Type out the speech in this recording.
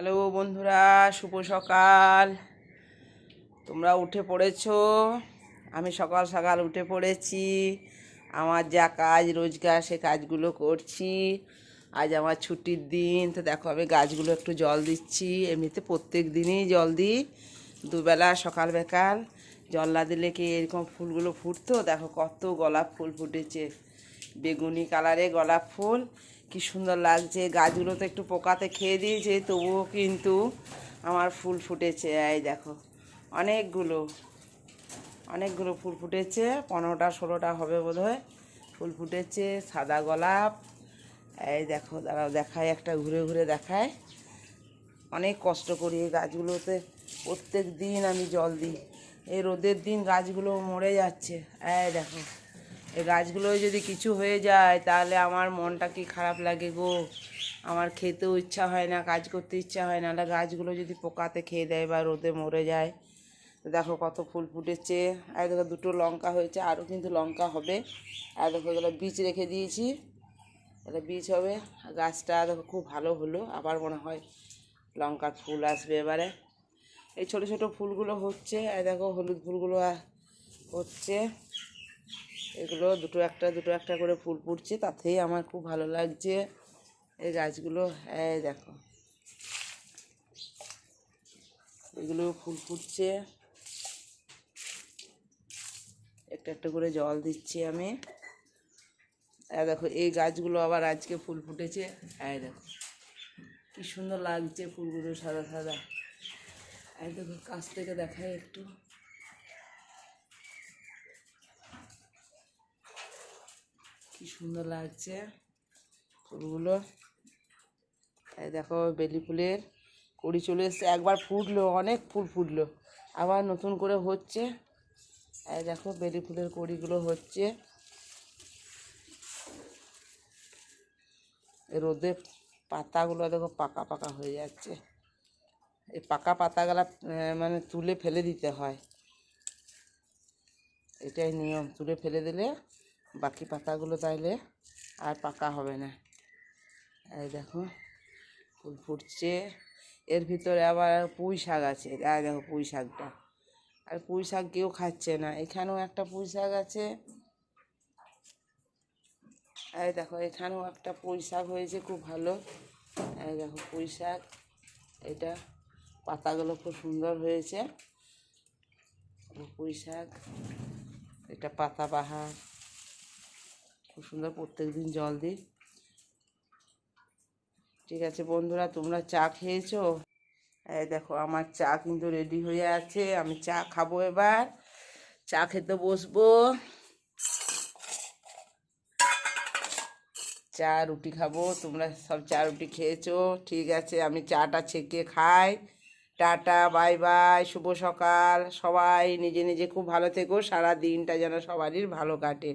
Hello বন্ধুরা, শুভ সকাল। তোমরা উঠে পড়েছো? আমি সকাল সকাল উঠে পড়েছি। আমার যা কাজ রোজগার, সে কাজগুলো করছি। আজ আমার ছুটির দিন, তো দেখো আমি গাছগুলো একটু জল দিচ্ছি। এমনিতে প্রত্যেক দিনই জল দিই, দুবেলা, সকাল বেকাল। জল না দিলে কি এরকম ফুলগুলো ফুটতো? দেখো কত গোলাপ ফুল ফুটেছে। বেগুনি কালারে গোলাপ ফুল। কি সুন্দর লাগছে। গাছগুলো তো একটু পোকাতে খেয়ে দিয়েছে, তবুও কিন্তু আমার ফুল ফুটেছে। এই দেখো, অনেকগুলো অনেকগুলো ফুল ফুটেছে। পনেরোটা, ষোলোটা হবে বোধহয়। ফুল ফুটেছে, সাদা গোলাপ। এই দেখো, দাঁড়াও দেখায় একটা ঘুরে ঘুরে দেখায় অনেক কষ্ট করি এই গাছগুলোতে। প্রত্যেক দিন আমি জল দিই। এই রোদের দিন গাছগুলো মরে যাচ্ছে। এই দেখো এই গাছগুলো যদি কিছু হয়ে যায়, তাহলে আমার মনটা কি খারাপ লাগে গো? আমার খেতেও ইচ্ছা হয় না, কাজ করতে ইচ্ছা হয় না। গাছগুলো যদি পোকাতে খেয়ে দেয় বা রোদে মরে যায়। দেখো কত ফুল ফুটেছে। আর দেখো দুটো লঙ্কা হয়েছে, আরও কিন্তু লঙ্কা হবে। আর দেখো এগুলো বীজ রেখে দিয়েছি। এটা বীজ হবে। গাছটা দেখো খুব ভালো হলো। আবার মনে হয় লঙ্কার ফুল আসবে এবারে। এই ছোট ছোট ফুলগুলো হচ্ছে। আর দেখো হলুদ ফুলগুলো হচ্ছে। এগুলো দুটো একটা দুটো একটা করে ফুল ফুটছে, তাতেই আমার খুব ভালো লাগছে। এই গাছগুলো হ্যাঁ দেখো। এগুলো ফুল ফুটছে। একটা একটা করে জল দিচ্ছি আমি। আর দেখো, এই গাছগুলো আবার আজকে ফুল ফুটেছে। এই দেখো, কি সুন্দর লাগছে ফুলগুলো সাদা সাদা। এই দেখো, কাছ থেকে দেখায় একটু। কি সুন্দর লাগছে ফুলগুলো। এই দেখো, বেলি ফুলের কড়ি চলে এসছে। একবার ফুটলো, অনেক ফুল ফুটলো। আবার নতুন করে হচ্ছে। এই দেখো, বেলি ফুলের কড়িগুলো হচ্ছে। রোদে পাতাগুলো দেখো পাকা পাকা হয়ে যাচ্ছে। এই পাকা পাতাগুলো মানে তুলে ফেলে দিতে হয়। এটাই নিয়ম, তুলে ফেলে দিলে বাকি পাতাগুলো তাইলে আর পাকা হবে না। এই দেখো, ফুল ফুটছে। এর ভিতরে আবার পুঁই শাক আছে। আর দেখো পুঁই শাকটা। আর পুঁই শাক কেউ খাচ্ছে না। এখানেও একটা পুঁই শাক আছে। এই দেখো, এখানেও একটা পুঁই শাক হয়েছে খুব ভালো। এই দেখো পুঁই শাক। এটা পাতাগুলো খুব সুন্দর হয়েছে। পুঁই শাক, এটা পাতা বাহার। খুব সুন্দর প্রত্যেক দিন জল দিই। ঠিক আছে বন্ধুরা, তোমরা চা খেয়েছো? দেখো, আমার চা কিন্তু রেডি হয়ে আছে। আমি চা খাব এবার। চা খেতে বসবো। চা, রুটি খাব। তোমরা সব চা, রুটি খেয়েছো? ঠিক আছে, আমি চাটা ছেঁকে খাই। টাটা, বাই বাই, শুভ সকাল। সবাই নিজে নিজে খুব ভালো থেকো। সারা দিনটা যেন সবারই ভালো কাটে।